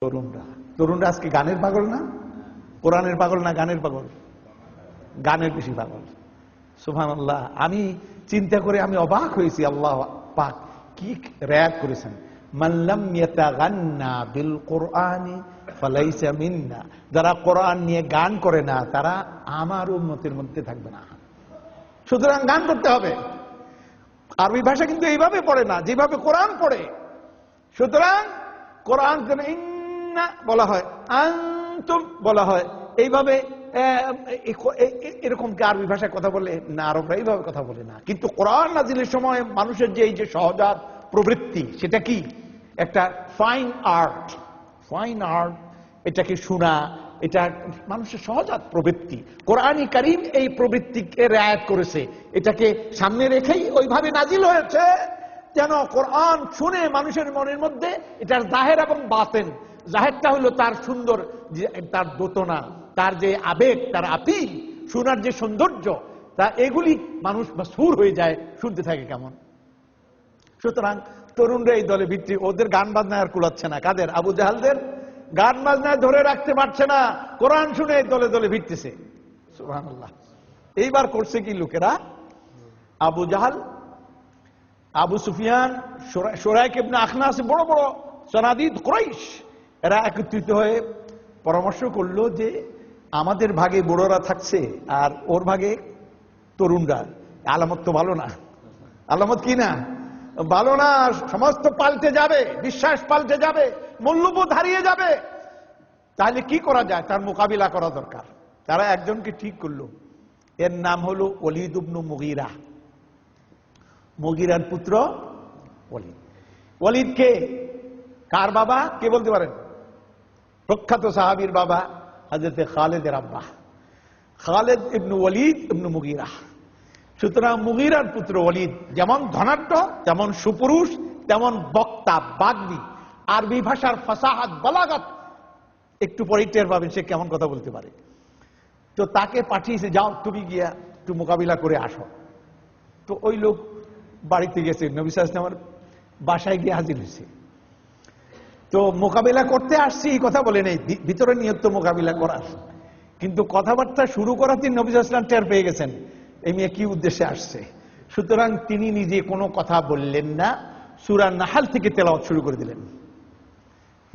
তরুণরা। তরুণরা আজকে গানের পাগল না? কোরআনের পাগল না গানের পাগল? গানের বেশি পাগল। সুহান আল্লাহ আমি চিন্তা করে আমি অবাক হয়েছি, আল্লাহ পাক কি র্যাপ করেছেন। মাল্লাম ইয়াতাগান্না বিল কোরআনি ফালাইসা মিন্না। যারা কোরআন নিয়ে গান করে না, তারা আমার উন্নতির মধ্যে থাকবে না। সুতরাং গান করতে হবে। আরবি ভাষা কিন্তু এইভাবে পড়ে না, যেভাবে কোরআন পড়ে। সুতরাং কোরআন কেন ইন্না বলা হয়, আন্তুম বলা হয়। এইভাবে এরকম কি আরবি ভাষায় কথা বলে না আরবরা এইভাবে কথা বলে না। কিন্তু কোরআন নাজিলের সময় মানুষের যে এই যে সহজাত প্রবৃত্তি, সেটা কি? একটা ফাইন আর্ট ফাইন আর্ট এটাকে শোনা, এটা মানুষের সহজাত প্রবৃত্তি। কোরআনই করিম এই প্রবৃত্তিকে রায়ত করেছে। এটাকে সামনে রেখেই ওইভাবে নাজিল হয়েছে, যেন কোরআন শুনে মানুষের মনের মধ্যে এটার জাহের এবং বাতেন জাহেরটা হলো তার সুন্দর তার দোতনা, তার যে আবেগ, তার আপিল শোনার যে সৌন্দর্য, তা এগুলি মানুষ বা সুর হয়ে যায়, শুনতে থাকে কেমন? সুতরাং তরুণরা এই দলে ভিত্তি, ওদের গান বাজনা আর কুলাচ্ছে না। কাদের? আবু জাহালদের? গান বাজনায় ধরে রাখতে পারছে না। কোরআন শুনে এই দলে দলে ভিড়তেছে এইবার করছে কি লোকেরা? আবু জাহাল, আবু সুফিয়ান সোরাইক ইবনে আখনাস, বড় বড় সনাদিদ কুরাইশ। এরা একত্রিত হয়ে পরামর্শ করল যে আমাদের ভাগে বড়রা থাকছে আর ওর ভাগে তরুণরা। আলামত তো ভালো না। আলামত কি না? ভালো না, সমস্ত পাল্টে যাবে, বিশ্বাস পাল্টে যাবে, মূল্যবোধ হারিয়ে যাবে। তাহলে কি করা যায়? তার মোকাবিলা করা দরকার। তারা একজনকে ঠিক করল। এর নাম হলো অলিদ ইবনু মুগিরা। মুগিরার পুত্র অলিদ ওলিদ। কে কার বাবা? কে বলতে পারেন? প্রখ্যাত সাহাবীর বাবা হাজরতে খালেদের আব্বা। খালেদ ইবনু ওলিদ ইবনু মুগিরা। সুতরাং মুগিরার পুত্র ওলিদ যেমন ধনাঢ্য যেমন সুপুরুষ, তেমন বক্তা বাগ্মী আরবি ভাষার ফাসাহাত, বলাগত। একটু পরে টের পাবেন সে কেমন কথা বলতে পারে। তো তাকে পাঠিয়েছে, যাও, তুমি গিয়া একটু মোকাবিলা করে আসো। তো ওই লোক বাড়িতে গেছে, নবী সালামের বাসায় গিয়ে হাজির হয়েছে। তো মোকাবিলা করতে আসছি, এই কথা বলে নেই। ভিতরে নিয়ত মোকাবিলা করার। কিন্তু কথাবার্তা শুরু করাতে নবী সালাম টের পেয়ে গেছেন। এই মেয়ে কি উদ্দেশ্যে আসছে? সুতরাং তিনি নিজে কোনো কথা বললেন না, সুরা নাহাল থেকে তেলাওয়াত শুরু করে দিলেন।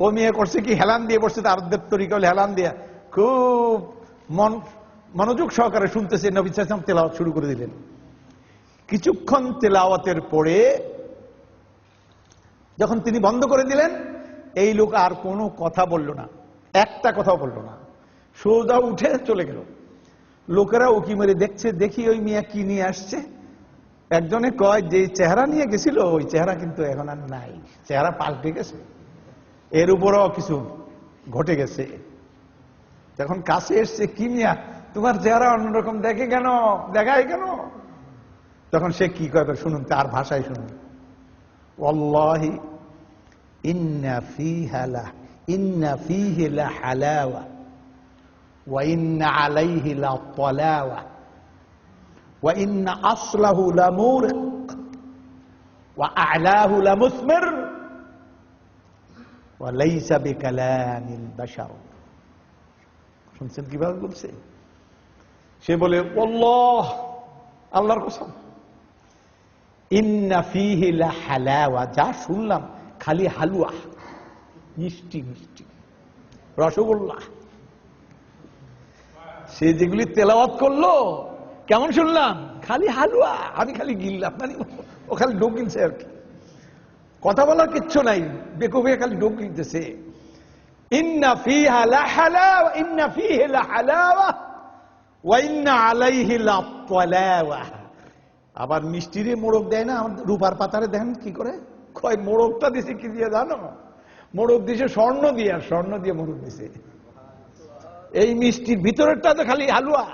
ও মেয়ে করছে কি, হেলান দিয়ে বসছে অর্ধেক তরিকা হলে হেলান দিয়ে। খুব মন, মনোযোগ সহকারে শুনতেছে নবী তেলাওয়াত শুরু করে দিলেন। কিছুক্ষণ তেলাওয়াতের পরে যখন তিনি বন্ধ করে দিলেন এই লোক আর কোনো কথা বলল না। একটা কথাও বলল না। সোজা উঠে চলে গেল। লোকেরা উকি মেরে দেখছে, দেখি ওই মিয়া কি নিয়ে আসছে। একজনে কয়, যে চেহারা নিয়ে গেছিল, ওই চেহারা কিন্তু এখন আর নাই। চেহারা পাল্টে গেছে। এর উপরও কিছু ঘটে গেছে। এখন কাছে এসছে, কি মিয়া, তোমার চেহারা অন্যরকম, দেখে কেন? দেখায় কেন? তখন সে কি কয় শুনুন, তার ভাষায় শুনুন। অল্লাহি إن فيها لا إن فيه لحلاوة وإن عليه لطلاوة وإن أصله لمورق وأعلاه لمثمر وليس بكلام البشر শুনছেন কিভাবে বলছে সে বলে আল্লাহ আল্লাহর কসম ইন্না ফিহি লা হালাওয়া যা শুনলাম খালি হালুয়া, মিষ্টি মিষ্টি, রসগোল্লা। সে যেগুলি তেলাওয়াত করল, কেমন শুনলাম? খালি হালুয়া, আমি খালি গিললাম মানে ও খালি ডোক গিলছে আর কি। কথা বলার কিচ্ছু নাই বেকুবে খালি ডোক ফিহা লা হালাওয়া আবার মিষ্টিরে মোড়ক দেয় না আমাদের রূপার পাতারে দেখেন কি করে? কয়, মোড়কটা দিছে কি দিয়ে জানো? মোড়ক দিছে স্বর্ণ দিয়ে, আর স্বর্ণ দিয়ে মোড়ক দিছে। এই মিষ্টির ভিতরেরটা তো খালি হালুয়া।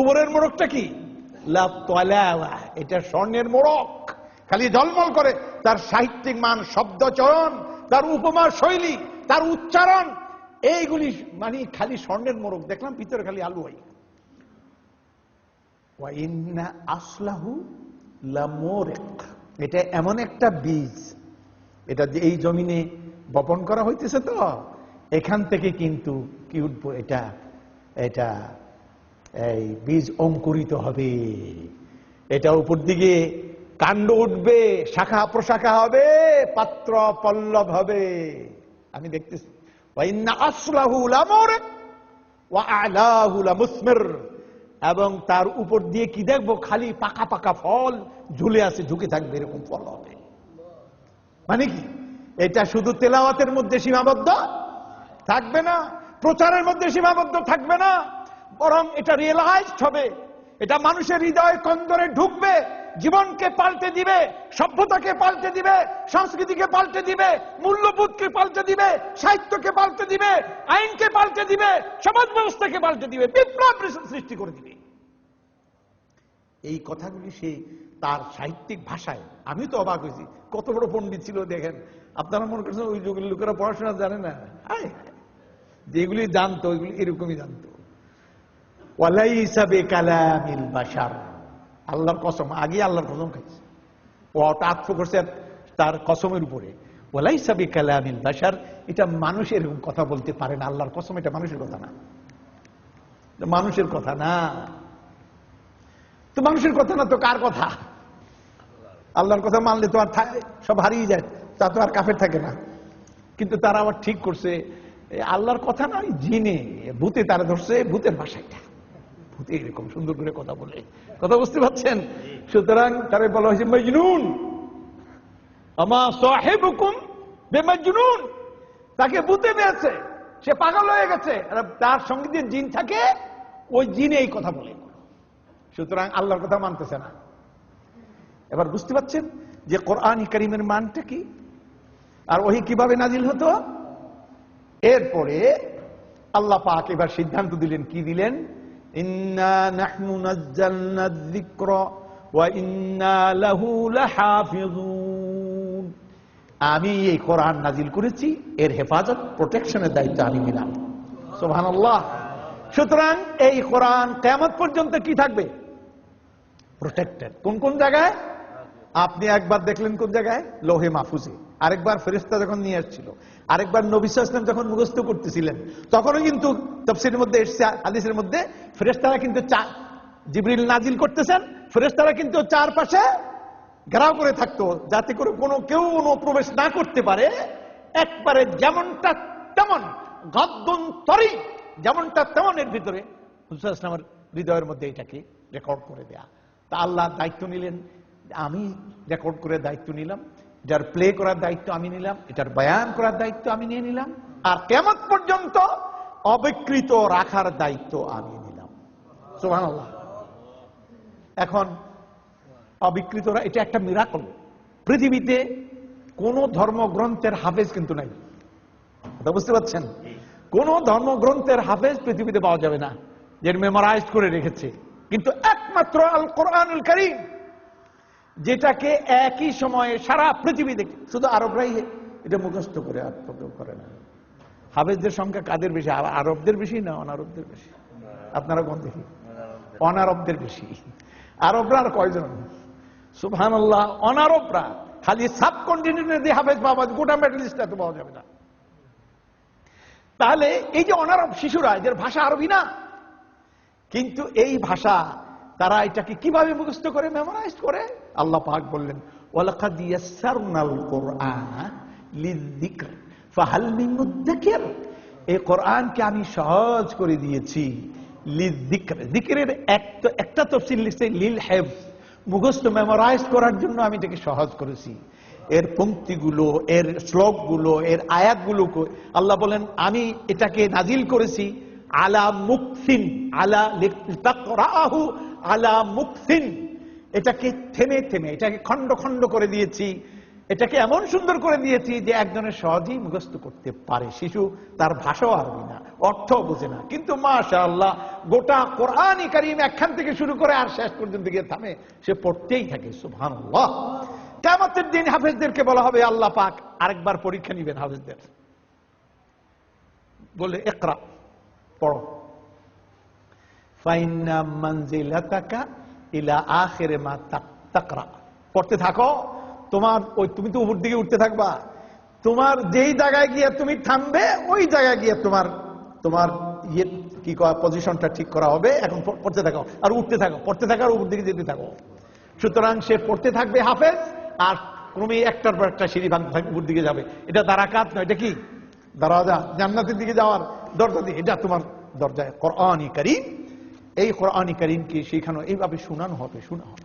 উপরের মোড়কটা কি? লাভ তলাওয়া এটা স্বর্ণের মোড়ক। খালি ঝলমল করে। তার সাহিত্যিক মান শব্দচয়ন তার উপমা শৈলী, তার উচ্চারণ, এইগুলি মানে খালি স্বর্ণের মোড়ক। দেখলাম ভিতরে খালি আলুয়াই ওয়াইন্না আসলাহু লামোরেক এটা এমন একটা বীজ। এটা যে এই জমিনে বপন করা হইতেছে তো, এখান থেকে কিন্তু কি উঠবো? এটা এটা, এই বীজ অঙ্কুরিত হবে। এটা উপর দিকে কাণ্ড উঠবে, শাখা প্রশাখা হবে, পাত্র পল্লব হবে। আমি দেখতেছি এবং তার উপর দিয়ে কি দেখব? খালি পাকা পাকা ফল ঝুলে আছে, ঝুঁকে থাকবে এরকম ফল হবে। মানে কি? এটা শুধু তেলাওয়াতের মধ্যে সীমাবদ্ধ? থাকবে না। প্রচারের মধ্যে সীমাবদ্ধ থাকবে না। বরং এটা রিয়েলাইজড হবে। এটা মানুষের হৃদয় কন্দরে ঢুকবে। জীবনকে পাল্টে দিবে। সভ্যতাকে পাল্টে দিবে। সংস্কৃতিকে পাল্টে দিবে। মূল্যবোধকে পাল্টে দিবে। সাহিত্যকে পাল্টে দিবে। আইনকে পাল্টে দিবে। সমাজ ব্যবস্থাকে পাল্টে দিবে। বিপ্লব সৃষ্টি করে দিবে। এই কথাগুলি সে তার সাহিত্যিক ভাষায়। আমি তো অবাক হয়েছি। কত বড় পণ্ডিত ছিল, দেখেন। আপনারা মনে করছেন ওই যুগের লোকেরা পড়াশোনা জানে না। যেগুলি জানতো, ওইগুলি এরকমই জানতো। ওয়ালাইসাবে কালামিল বাসার আল্লাহর কসম আগে আল্লাহর কসম খাইছে। ওটা আত্ম করছে তার কসমের উপরে। ওয়ালাইসাবে কালামিল বাসার এটা মানুষের কথা বলতে পারে না। আল্লাহর কসম, এটা মানুষের কথা না। মানুষের কথা না। তো মানুষের কথা না তো কার কথা? আল্লাহর কথা মানলে তো আর সব হারিয়ে যায়, তা তো আর কাফের থাকে না। কিন্তু তারা আবার ঠিক করছে আল্লাহর কথা নয় জিনে ভূতে তারা ধরছে, ভূতের ভাষাটা ভূতে এরকম সুন্দর করে কথা বলে। কথা বুঝতে পারছেন? সুতরাং তারা বলা হয়েছে, মজনুন। আমা সাহেব হুকুম বেমজনুন। তাকে ভূতে পেয়েছে সে পাগল হয়ে গেছে। তার সঙ্গে যে জিন থাকে, ওই জিনে এই কথা বলে। সুতরাং আল্লাহর কথা মানতেছে না। এবার বুঝতে পারছেন যে কোরআন করিমের মানটা কি? আর ওহি কীভাবে নাজিল হতো? এরপরে আল্লাহ পাক এবার সিদ্ধান্ত দিলেন, কি দিলেন? আমি এই কোরআন নাজিল করেছি, এর হেফাজত, প্রোটেকশনের দায়িত্ব আমি নিলাম। সুবহানাল্লাহ। সুতরাং এই কোরআন কিয়ামত পর্যন্ত কি থাকবে? প্রোটেক্টেড কোন কোন জায়গায়? আপনি একবার দেখলেন কোন জায়গায়? লোহে মাহফুজে। আরেকবার ফেরিস্তা যখন নিয়ে আসছিল, আরেকবার নবী ইসলাম যখন মুখস্থ করতেছিলেন, তখনও কিন্তু তফসিলের মধ্যে এসছে, হাদিসের মধ্যে ফেরেস্তারা কিন্তু জিবরিল নাজিল করতেছেন ফেরেস্তারা কিন্তু চারপাশে ঘেরাও করে থাকতো, যাতে করে কোনো, কেউ কোনো প্রবেশ না করতে পারে। একবারে যেমনটা তেমন গদ্দন্তরি যেমনটা তেমনের ভিতরে। হুসুল ইসলামের হৃদয়ের মধ্যে এটাকে রেকর্ড করে দেয়া। তা আল্লাহ দায়িত্ব নিলেন। আমি রেকর্ড করে দায়িত্ব নিলাম। এটার প্লে করার দায়িত্ব আমি নিলাম, এটার বয়ান করার দায়িত্ব আমি নিয়ে নিলাম, আর কেমন পর্যন্ত অবিকৃত রাখার দায়িত্ব আমি নিলাম। এখন অবিকৃতরা, এটা একটা মিরাকল পৃথিবীতে কোন ধর্মগ্রন্থের হাফেজ কিন্তু নাই। বুঝতে পারছেন? কোন ধর্মগ্রন্থের হাফেজ পৃথিবীতে পাওয়া যাবে না যে মেমোরাইজ করে রেখেছে। কিন্তু একমাত্র আল কোরআনুল করিম, যেটাকে একই সময়ে সারা পৃথিবী দেখে। শুধু আরবরাই এটা মুখস্থ করে তো কেউ করে না। হাফেজদের সংখ্যা কাদের বেশি? আরবদের বেশি না অনারবদের বেশি? আপনারা কোন দেখি? অনারবদের বেশি। আরবরা আর কয়জন? সুবহান আল্লাহ অনারবরা। খালি সাব কন্টিনেন্টে দিয়ে হাফেজ পাওয়া গোটা মেডেল লিস্ট এত পাওয়া যাবে না। তাহলে এই যে অনারব শিশুরা, এদের ভাষা আরবি না? কিন্তু এই ভাষা তারা এটাকে কীভাবে মুখস্থ করে মেমোরাইজ করে? আল্লাহ পাক বললেন আমি সহজ করে দিয়েছি একটা লিখছে, লিল মেমোরাইজ করার জন্য আমি এটাকে সহজ করেছি। এর পঙ্ক্তিগুলো, এর এর আয়াতগুলো কো- আল্লাহ বলেন, আমি এটাকে নাজিল করেছি আলা মুকসিন, আলা আলা মুকসিন এটাকে থেমে থেমে, এটাকে খণ্ড খণ্ড করে দিয়েছি। এটাকে এমন সুন্দর করে দিয়েছি যে একজনের সহজেই মুখস্থ করতে পারে। শিশু তার ভাষাও আরবি না অর্থ বোঝে না। কিন্তু মাশা আল্লাহ গোটা কোরআন কারিম একখান থেকে শুরু করে আর শেষ পর্যন্ত গিয়ে থামে, সে পড়তেই থাকে, সুবহানাল্লাহ। কেমতের দিন হাফেজদেরকে বলা হবে, আল্লাহ পাক আরেকবার পরীক্ষা নিবেন হাফেজদের। বলে একরা পড়ো। ইলা আখিরে মা তাকরা। পড়তে থাকো। তোমার ওই তুমি তো উপর দিকে উঠতে থাকবা। তোমার যেই জায়গায় গিয়ে তুমি থামবে, ওই জায়গায় গিয়ে তোমার তোমার ইয়ে কি পজিশনটা ঠিক করা হবে। এখন পড়তে থাকো। আর উঠতে থাকো। পড়তে থাকো আর উপর দিকে যেতে থাকো। সুতরাং সে পড়তে থাকবে হাফেজ, আর ক্রমে একটার পর একটা সিঁড়ি ভাঙতে উপর দিকে যাবে। এটা দারাকাত নয়, এটা কি? দরজা, জান্নাতের দিকে যাওয়ার দরজা দিয়ে। এটা তোমার দরজায় করিম এই কোরআন করিমকে শেখানো এইভাবে শোনানো হবে শোনা হবে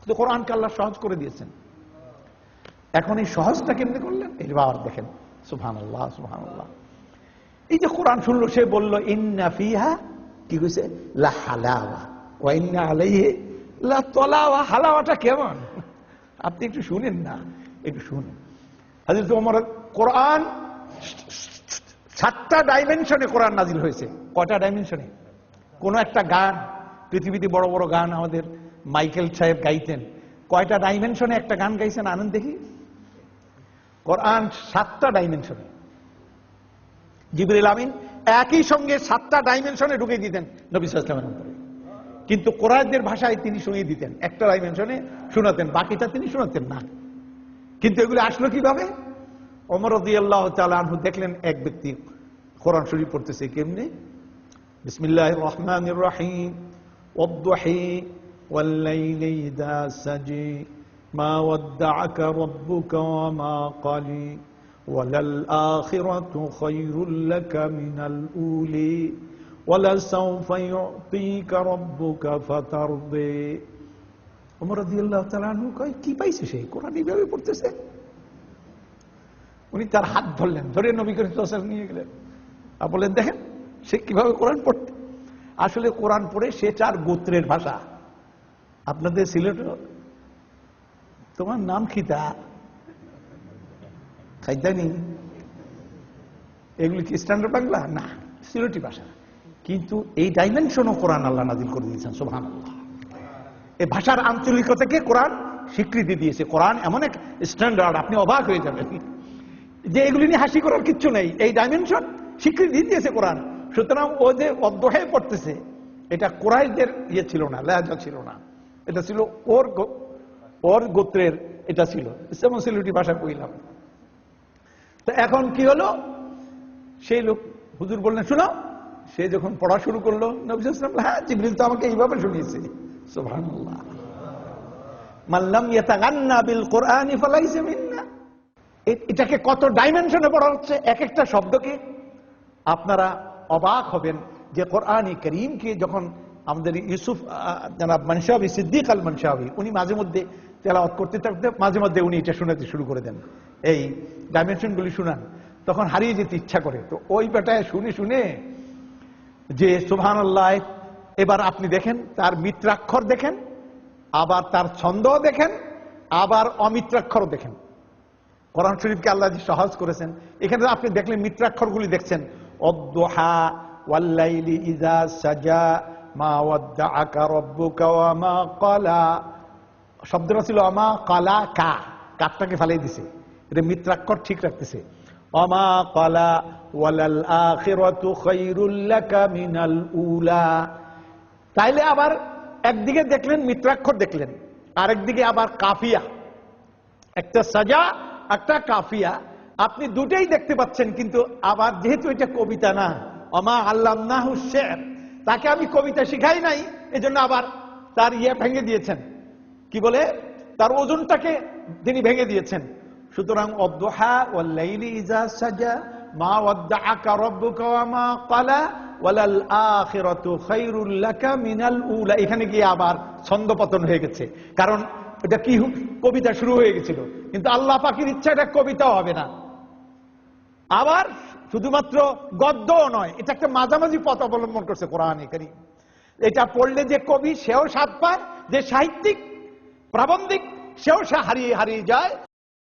কিন্তু কোরআনকে আল্লাহ সহজ করে দিয়েছেন এখন এই সহজটা কেমনি করলেন এবার দেখেন সুহান আল্লাহ সুহান আল্লাহ এই যে কোরআন শুনলো সে বলল ইন্না ফিহা কি কইছে লা হালাওয়া ওয়া ইন্না লা তলাওয়া হালাওয়াটা কেমন আপনি একটু শুনেন না একটু শুনেন হাজরত ওমর কোরআন সাতটা ডাইমেনশনে কোরআন নাজিল হয়েছে কয়টা ডাইমেনশনে কোন একটা গান, পৃথিবীতে বড় বড় গান আমাদের মাইকেল সাহেব গাইতেন। কয়টা ডাইমেনশনে একটা গান গাইছেন আনন্দ দেখি? কোরআন সাতটা ডাইমেনশনে জিবরিল আমিন একই সঙ্গে সাতটা ডাইমেনশনে ঢুকে দিতেন নবী সাল্লামের অন্তরে কিন্তু কোরআনদের ভাষায় তিনি শুনিয়ে দিতেন। একটা ডাইমেনশনে শোনাতেন, বাকিটা তিনি শোনাতেন না। কিন্তু এগুলো আসলো কীভাবে? অমর আল্লাহ আনহু দেখলেন এক ব্যক্তি কোরআন শরীফ পড়তেছে কেমনে? বিসমিল্লাহ রহমান রহিম والضحي والليل إذا سجي ما ودعك ربك وما قلي وللآخرة خير لك من الأولي ولسوف يعطيك ربك فترضي ওমর রাদিয়াল্লাহু তাআলা আনহু কয় কি পাইছে সে কোরআন এইভাবে পড়তেছে উনি তার হাত ধরলেন ধরে নবী করিম সাল্লাল্লাহু আলাইহি ওয়াসাল্লাম নিয়ে গেলেন আর বললেন দেখেন সে কীভাবে কোরআন পড়তে? আসলে কোরআন পড়ে সে চার গোত্রের ভাষা। আপনাদের সিলেট তোমার নাম খিতা খাইদানি এগুলি কি স্ট্যান্ডার্ড বাংলা? না, সিলেটি ভাষা। কিন্তু এই ডাইমেনশনও কোরআন আল্লাহ নাজিল করে দিয়েছেন সোহান এই ভাষার আঞ্চলিকতাকে কোরআন স্বীকৃতি দিয়েছে। কোরআন এমন এক স্ট্যান্ডার্ড আপনি অবাক হয়ে যাবেন। যে এগুলি নিয়ে হাসি করার কিচ্ছু নেই। এই ডাইমেনশন স্বীকৃতি দিয়েছে কোরআন। সুতরাং ও যে অধ্যহে পড়তেছে এটা কোরাইদের ইয়ে ছিল না লেহাজা ছিল না। এটা ছিল ওর ওর গোত্রের এটা ছিল। যেমন সিলেটি ভাষা কইলাম। তো এখন কি হলো? সেই লোক হুজুর বললেন শোনো সে যখন পড়া শুরু করল নবী ওয়াসাল্লাম, হ্যাঁ জিবরিল তো আমাকে এইভাবে শুনিয়েছে। সুবহানাল্লাহ। মাল্লাম ইয়াতাগান্না বিল কোরআনি ফালাইসা মিন্না। এটাকে কত ডাইমেনশনে পড়া হচ্ছে? এক একটা শব্দকে আপনারা অবাক হবেন যে কোরআন করিমকে যখন আমাদের ইউসুফ জনাব মনসাবি, সিদ্দিক আল মনসাবি উনি মাঝে মধ্যে তেলাওয়াত করতে থাকতে মাঝে মধ্যে উনি এটা শোনাতে শুরু করে দেন। এই ডাইমেনশনগুলি শুনান, তখন হারিয়ে যেতে ইচ্ছা করে। তো ওই বেটায় শুনে শুনে যে সুবহান আল্লাহ এবার আপনি দেখেন, তার মিত্রাক্ষর দেখেন, আবার তার ছন্দ দেখেন, আবার অমিত্রাক্ষরও দেখেন। কোরআন শরীফকে আল্লাহ সহজ করেছেন, এখানে আপনি দেখলেন মিত্রাক্ষরগুলি দেখছেন অদ্দোহা ওয়াল্লাইলি ইজা সাজা মা ওয়াদ্দাআকা রাব্বুকা ওয়া মা ক্বালা শব্দটা ছিল, আমা কালা কা। কাপটাকে ফেলাই দিছে। এটা মিত্রাক্ষর ঠিক রাখতেছে। অমা কলা ওয়ালাল আখিরাতু খায়রুল লাকা মিনাল উলা। তাইলে আবার একদিকে দেখলেন মিত্রাক্ষর দেখলেন, আরেকদিকে আবার কাফিয়া। একটা সাজা, একটা কাফিয়া। আপনি দুটেই দেখতে পাচ্ছেন, কিন্তু আবার যেহেতু এটা কবিতা না, অমা আল্লাহ শের, তাকে আমি কবিতা শিখাই নাই, এজন্য আবার তার ইয়ে ভেঙে দিয়েছেন। কি বলে? তার ওজনটাকে তিনি ভেঙে দিয়েছেন। সুতরাং অদ্দোহা ও লাইলি ইজা সাজা, মা ওয়াদ্দাআকা রাব্বুকা ওয়া মা ক্বালা, ওয়ালাল আখিরাতু মিনাল উলা। এখানে গিয়ে আবার ছন্দপতন হয়ে গেছে। কারণ এটা কি কবিতা শুরু হয়ে গেছিল? কিন্তু আল্লাহ পাখির ইচ্ছা এটা কবিতাও হবে না। আবার শুধুমাত্র গদ্য নয়, এটা একটা মাঝামাঝি পথ অবলম্বন করছে কোরআন এখানে এটা পড়লে যে কবি সেও স্বাদ পায়, যে সাহিত্যিক, প্রাবন্ধিক, সেও সে হারিয়ে হারিয়ে যায়।